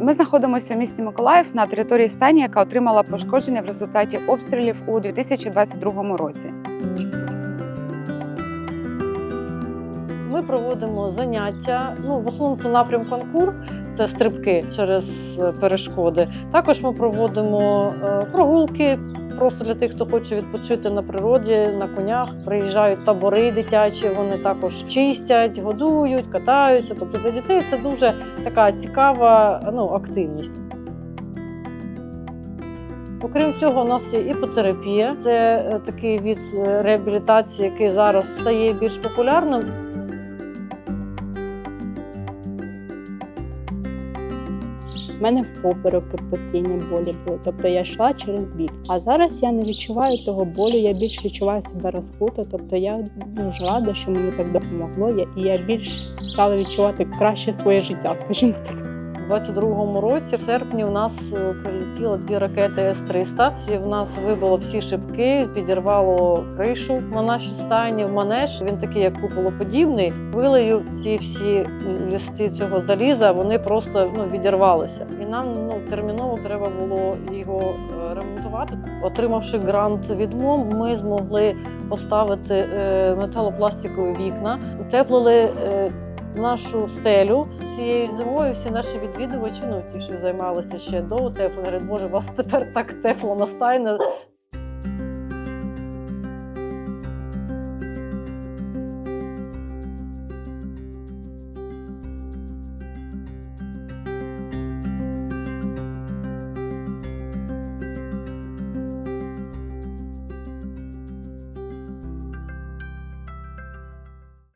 Ми знаходимося в місті Миколаїв на території стані, яка отримала пошкодження в результаті обстрілів у 2022 році. Ми проводимо заняття. Ну, в основному це напрям конкур, це стрибки через е, перешкоди. Також ми проводимо е, прогулки просто для тих, хто хоче відпочити на природі, на конях. Приїжджають табори дитячі, вони також чистять, годують, катаються. Тобто для дітей це дуже така цікава ну, активність. Окрім цього, у нас є іпотерапія. Це е, такий від е, реабілітації, який зараз стає більш популярним. У мене попереки постійні болі були. Тобто я йшла через біль. А зараз я не відчуваю того болю, я більш відчуваю себе розкуто. Тобто я дуже рада, що мені так допомогло. І я більш стала відчувати краще своє життя, скажімо так. У 22-му році, в серпні, у нас е, прилетіло дві ракети С-300. І в нас вибило всі шибки, підірвало кришу на нашій стайні в манеж. Він такий, як куполоподібний. Вилею ці всі листи цього заліза, вони просто ну, відірвалися. І нам ну, терміново треба було його е, ремонтувати. Отримавши грант від МОМ, ми змогли поставити е, металопластикові вікна, утеплили. Нашу стелю цією зимою. Всі наші відвідувачі, ну ті, що займалися ще до утеплення, говорять, боже, вас тепер так тепло на стайні.